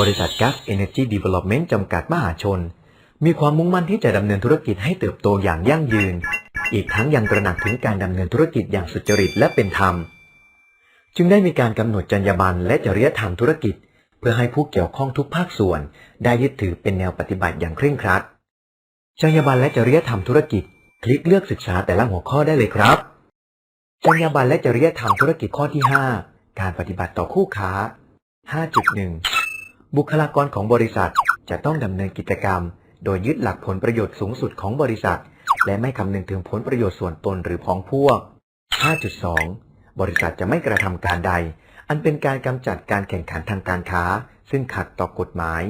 บริษัท Gas Energy Development จำกัดมหาชน มีความมุ่งมั่นที่จะดำเนินธุรกิจให้เติบโตอย่างยั่งยืน อีกทั้งยังตระหนักถึงการดำเนินธุรกิจอย่างสุจริตและเป็นธรรม จึงได้มีการกำหนดจรรยาบรรณและจริยธรรมธุรกิจ เพื่อให้ผู้เกี่ยวข้องทุกภาคส่วน ได้ยึดถือเป็นแนวปฏิบัติอย่างเคร่งครัดจรรยาบรรณและจริยธรรมธุรกิจ คลิกเลือกศึกษาแต่ละหัวข้อได้เลยครับจรรยาบรรณและจริยธรรมธุรกิจข้อที่ 5 การปฏิบัติต่อคู่ค้า 5.1 บุคลากรของบริษัทจะต้องดำเนินกิจกรรม โดยยึดหลักผลประโยชน์สูงสุดของบริษัท และไม่คำนึงถึงผลประโยชน์ส่วนตนหรือพ้องพวก 5.2 บริษัทจะไม่กระทำการใด อันเป็นการกำจัดการแข่งขันทางการค้า ซึ่งขัดต่อกฎหมาย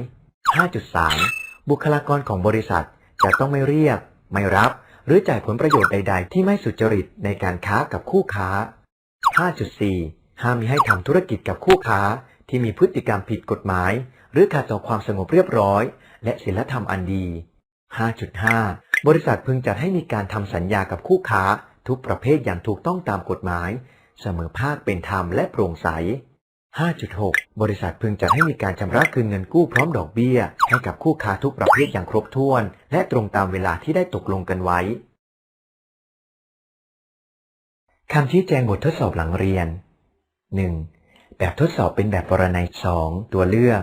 5.3 บุคลากรของบริษัทจะต้องไม่เรียก ไม่รับ หรือจ่ายผลประโยชน์ใด ๆ ที่ไม่สุจริตในการค้ากับคู่ค้า 5.4 ห้ามมิให้ทำธุรกิจกับคู่ค้า ที่มีพฤติกรรมผิดกฎหมาย หรือขัดต่อความสงบเรียบร้อย และศีลธรรมอันดี 5.5 บริษัทพึงจัดให้มีการทำสัญญากับคู่ค้า ทุกประเภทอย่างถูกต้องตามกฎหมาย เสมอภาคเป็นธรรมและโปร่งใส 5.6 บริษัทพึงจัดให้มีการชำระคืนเงินกู้พร้อมดอกเบี้ย ให้กับคู่ค้าทุกประเภทอย่างครบถ้วน และตรงตามเวลาที่ได้ตกลงกันไว้คำชี้แจงบททดสอบหลังเรียน 1. แบบทดสอบเป็นแบบปรนัย2ตัวเลือก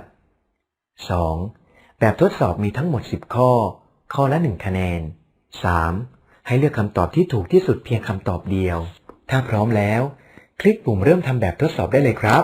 2. แบบทดสอบมีทั้งหมด 10 ข้อ ข้อละ 1 คะแนน 3. ให้เลือกคำตอบที่ถูกที่สุดเพียงคำตอบเดียว ถ้าพร้อมแล้ว คลิกปุ่มเริ่มทำแบบทดสอบได้เลยครับ